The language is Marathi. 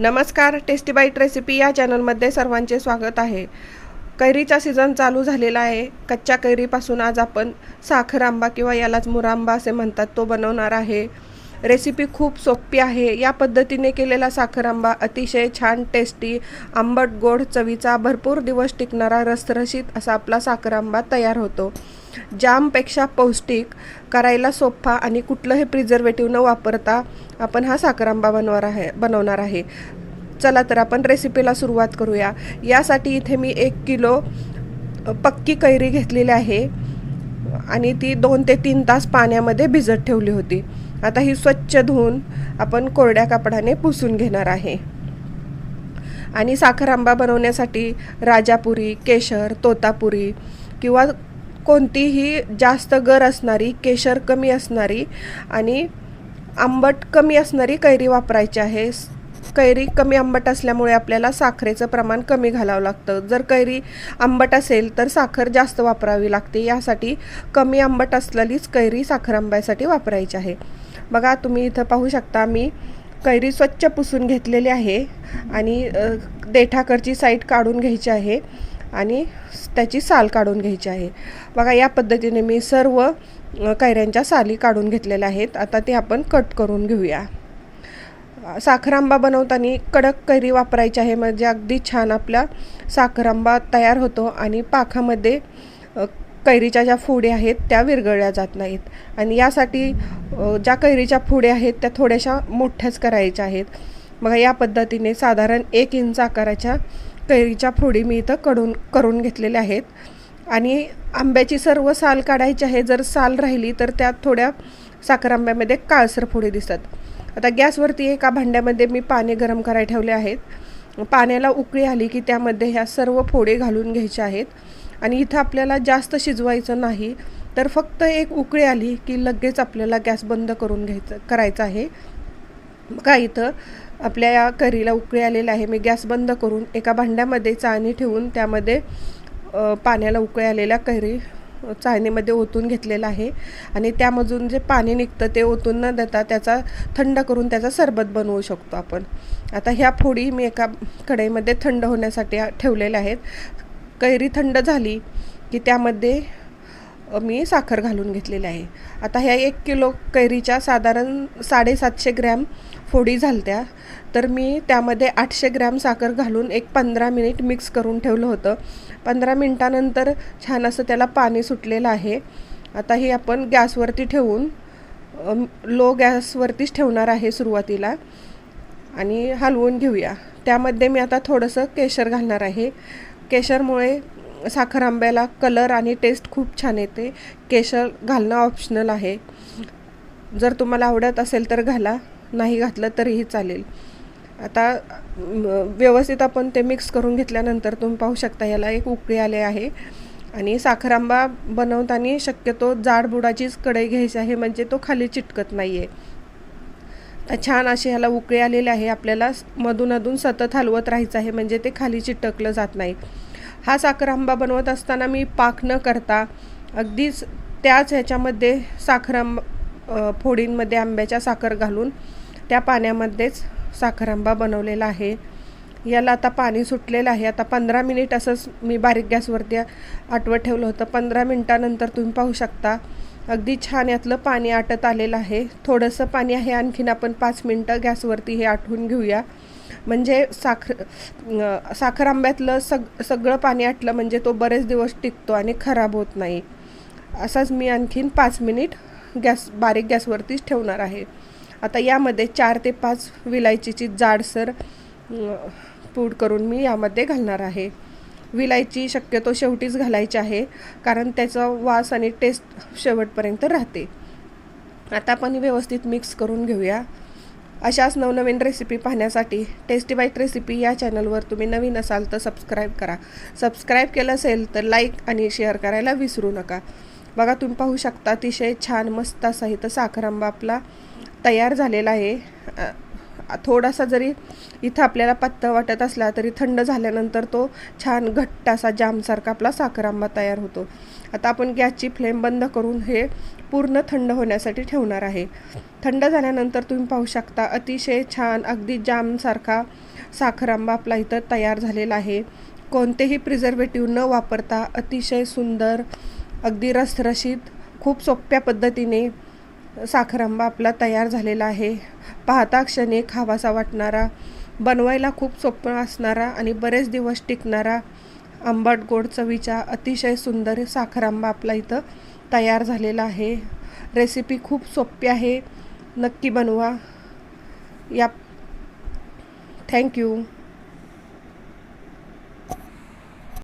नमस्कार टेस्टी बाईट रेसिपी या चॅनलमध्ये सर्वांचे स्वागत आहे. कैरीचा सीझन चालू झालेला आहे. कच्च्या कैरीपासून आज आपण साखर आंबा किंवा यालाच मुरांबा असे म्हणतात तो बनवणार आहे. रेसिपी खूप सोपी आहे. या पद्धतीने केलेला साखर आंबा अतिशय छान टेस्टी आंबट गोड चवीचा भरपूर दिवस टिकणारा रसरशीत असा आपला साखर आंबा तयार होतो. जामपेक्षा पौष्टिक करायला सोपा आणि कुठलंही प्रिझर्वेटिव्ह न वापरता आपण हा साखर आंबा बनवणार आहे बनवणार आहे. चला तर आपण रेसिपीला सुरुवात करूया. यासाठी इथे मी एक किलो पक्की कैरी घेतलेली आहे आणि ती दोन ते तीन तास पाण्यामध्ये भिजत ठेवली होती. आता ही स्वच्छ धुवून आपण कोरड्या कापडाने पुसून घेणार आहे. आणि साखर आंबा बनवण्यासाठी राजापुरी केशर तोतापुरी किंवा कोणतीही जास्त गर असणारी केशर कमी असणारी आणि आंबट कमी असणारी कैरी वापरायची आहे. कैरी कमी आंबट असल्यामुळे आपल्याला साखरेचं प्रमाण कमी घालावं लागतं. जर कैरी आंबट असेल तर साखर जास्त वापरावी लागते. यासाठी कमी आंबट असलेलीच कैरी साखर आंब्यासाठी वापरायची आहे. बघा तुम्ही इथं पाहू शकता मी कैरी स्वच्छ पुसून घेतलेली आहे आणि देठाकरची देठाकडची साईड काढून घ्यायची आहे. आणि त्याची साल काढून घ्यायची आहे. बघा या पद्धतीने मी सर्व कैऱ्यांच्या साली काढून घेतलेल्या आहेत. आता ते आपण कट करून घेऊया. साखरांबा बनवताना कडक कैरी वापरायची आहे. म्हणजे अगदी छान आपला साखरांबा तयार होतो आणि पाखामध्ये कैरीच्या ज्या फोडी आहेत त्या विरघळल्या जात नाहीत. आणि यासाठी ज्या कैरीच्या फोडी आहेत त्या थोड्याशा मोठ्याच करायच्या आहेत. बघा या पद्धतीने साधारण एक इंच आकाराच्या कैरीच्या फोडी मी इथं कडून करून घेतलेल्या आहेत. आणि आंब्याची सर्व साल काढायची आहे. जर साल राहिली तर त्यात थोड्या साखर आंब्यामध्ये काळसर फोडी दिसतात. आता गॅसवरती एका भांड्यामध्ये मी पाणी गरम करायला ठेवले आहेत. पाण्याला उकळी आली की त्यामध्ये ह्या सर्व फोडे घालून घ्यायच्या आहेत. आणि इथं आपल्याला जास्त शिजवायचं नाही तर फक्त एक उकळी आली की लगेच आपल्याला गॅस बंद करून घ्यायचं करायचं आहे. का इथं? आपल्या या करीला उकळी आलेला आहे. मी गॅस बंद करून एका भांड्यामध्ये चाळणी ठेवून त्यामध्ये पाण्याला उकळी आलेल्या कैरी चाळणीमध्ये ओतून घेतलेला आहे. आणि त्यामधून जे पाणी निघतं ते ओतून न देता त्याचा थंड करून त्याचा सरबत बनवू शकतो आपण. आता ह्या फोडी मी एका कढईमध्ये थंड होण्यासाठी ठेवलेल्या आहेत. कैरी थंड झाली की त्यामध्ये मी साखर घालून घेतलेली आहे. आता ह्या एक किलो कैरीच्या साधारण साडेसातशे ग्रॅम फोडी झालत्या. तर मी त्यामध्ये आठशे ग्रॅम साखर घालून एक पंधरा मिनिट मिक्स करून ठेवलं होतं. पंधरा मिनटानंतर छान असं त्याला पाणी सुटलेलं आहे. आता हे आपण गॅसवरती ठेवून लो गॅसवरतीच ठेवणार आहे सुरुवातीला आणि हलवून घेऊया. त्यामध्ये मी आता थोडंसं केशर घालणार आहे. केशरमुळे साखर आंब्याला कलर आणि टेस्ट खूप छान येते. केशर घालणं ऑप्शनल आहे. जर तुम्हाला आवडत असेल तर घाला नाही घातलं तरीही चालेल. आता व्यवस्थित आपण ते मिक्स करून घेतल्यानंतर तुम्ही पाहू शकता याला एक उकळी आले आहे. आणि साखर आंबा बनवताना शक्यतो जाड बुडाचीच कढई घ्यायची आहे म्हणजे तो खाली चिटकत नाही आहे तर छान असे ह्याला उकळी आलेले आहे. आपल्याला मधून अधून सतत हलवत राहायचं आहे म्हणजे ते खाली चिटकलं जात नाही. हा साखर आंबा बनवत असताना मी पाक न करता अगदीच त्याच ह्याच्यामध्ये साखर आंब फोडींमध्ये आंब्याच्या साखर घालून त्या पाण्यामध्येच साखर आंबा बनवलेला आहे. याला आता पाणी सुटलेलं आहे. आता पंधरा मिनिट असंच मी बारीक गॅसवरती आटवत ठेवलं होतं. पंधरा मिनटानंतर तुम्ही पाहू शकता. अगदी छान यातलं पाणी आटत आलेलं आहे. थोडंसं पाणी आहे. आणखीन आपण पाच मिनटं गॅसवरती हे आटवून घेऊया. म्हणजे साखर साखर आंब्यातलं सग सगळं पाणी आटलं म्हणजे तो बरेच दिवस टिकतो आणि खराब होत नाही. असाच मी आणखीन पाच मिनिट गॅस बारीक गॅसवरतीच ठेवणार आहे. आता यामध्ये चार ते पाच विलायचीची जाडसर पूड करून मी यामध्ये घालणार आहे. विलायची शक्यतो शेवटीच घालायची आहे कारण त्याचा वास आणि टेस्ट शेवटपर्यंत राहते. आता आपण व्यवस्थित मिक्स करून घेऊया. अशाच नवनवीन रेसिपी पाहण्यासाठी टेस्टी बाईट रेसिपी या चॅनलवर तुम्ही नवीन असाल तर सबस्क्राईब करा. सबस्क्राईब केलं असेल तर लाईक आणि शेअर करायला विसरू नका. बघा तुम्ही पाहू शकता अतिशय छान मस्त असा इथं साखर आंबा आपला तयार झालेला आहे. थोडासा जरी इथं आपल्याला पत्ता वाटत असला तरी थंड झाल्यानंतर तो छान घट्ट असा जामसारखा आपला साखर आंबा तयार होतो. आता आपण गॅसची फ्लेम बंद करून हे पूर्ण थंड होण्यासाठी ठेवणार आहे. थंड झाल्यानंतर तुम्ही पाहू शकता अतिशय छान अगदी जामसारखा साखर आंबा आपला इथं तयार झालेला आहे. कोणतेही प्रिझर्वेटिव्ह न वापरता अतिशय सुंदर अगदी रसरशीत खूप सोप्या पद्धतीने साखरांबा आपला तयार झालेला आहे. पाहता क्षणी खावासा वाटणारा बनवायला खूप सोपं असणारा आणि बरेच दिवस टिकणारा आंबट गोड चवीचा अतिशय सुंदर साखरांबा आपला इथं तयार झालेला आहे. रेसिपी खूप सोपी आहे. नक्की बनवा. या. थँक्यू